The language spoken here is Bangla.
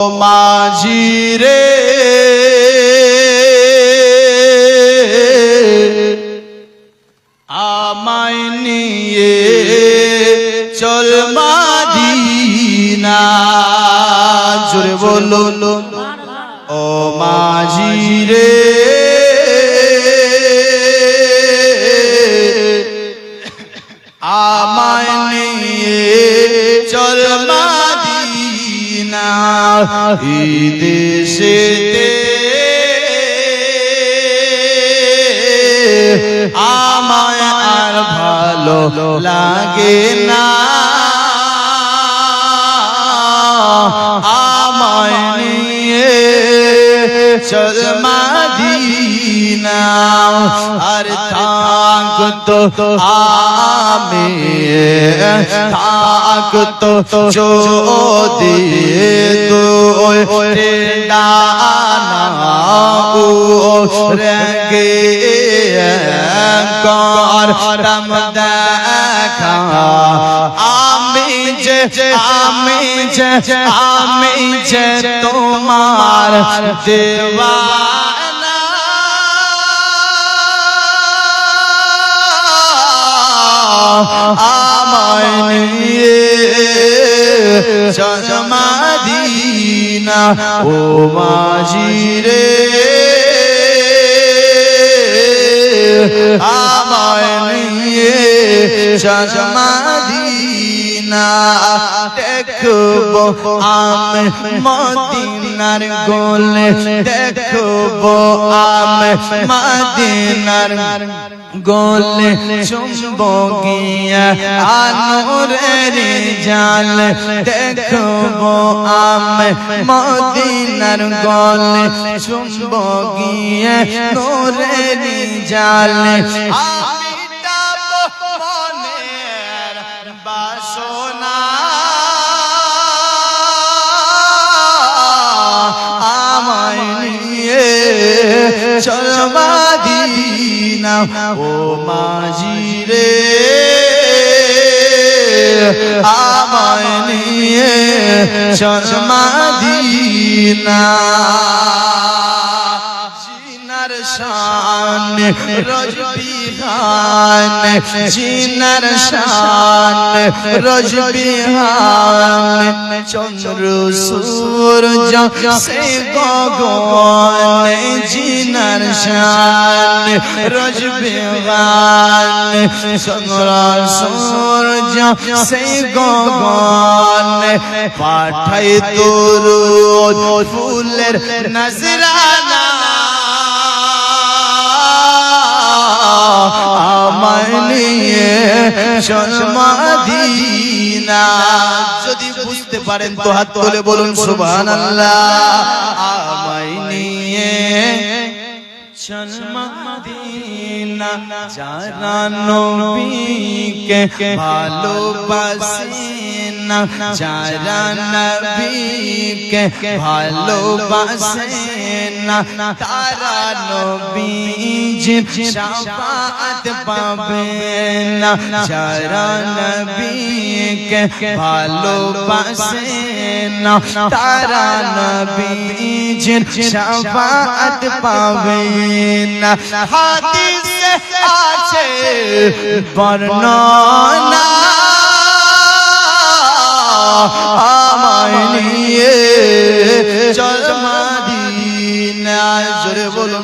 ও মাঝি রে। আমায় নিয়ে চল মাদিনা। জোরে বলো ও মাঝি রে। আমায় দেশেতে আমায় আর ভালো লাগে না। আমায় নিয়ে চল মাদিনা আর থাক তো আমি থাক তো যদি তো ডানা রেগে কর রম দেখা। আমি যে আমি যে আমি যে তোমার দেওয়ানা চরমাদিনা ও মাঝি রে আমায় নিয়ে চরমাদিনা দেখব মদিনার গোলে। দেখব আমি মদিনার গোলে। চুম্বকিয়া আনোরের জাল। দেখব আমি মদিনার গোলে। চুম্বকিয়া নোরের জাল। আমি মনের বাসনা চল মাদিনা, ও মাঝি রে, আমায় নিয়ে জিনার শান, রোজ বিহান, চন্দ্র সূর্য, সে গগন রোজ বিহান চন্দ্র সূর্য সে গগন, পাঠাই তোর ফুলের নজরানা। আমায় নিয়ে সমাদিনা যদি বুঝতে পারেন তো হাত তুলে বলুন, সুবহানাল্লাহ। আমায় নিয়ে সমাদিনা যারা নবীকে ভালোবাসে। না যারা নবীকে ভালোবাসে না তারা নবীজির শাফাত পাবে না যারা নবীকে ভালোবাসে না তারা নবীজির শাফাত পাবে না হাদিসে আছে বর্ণনা জোরে বলুন।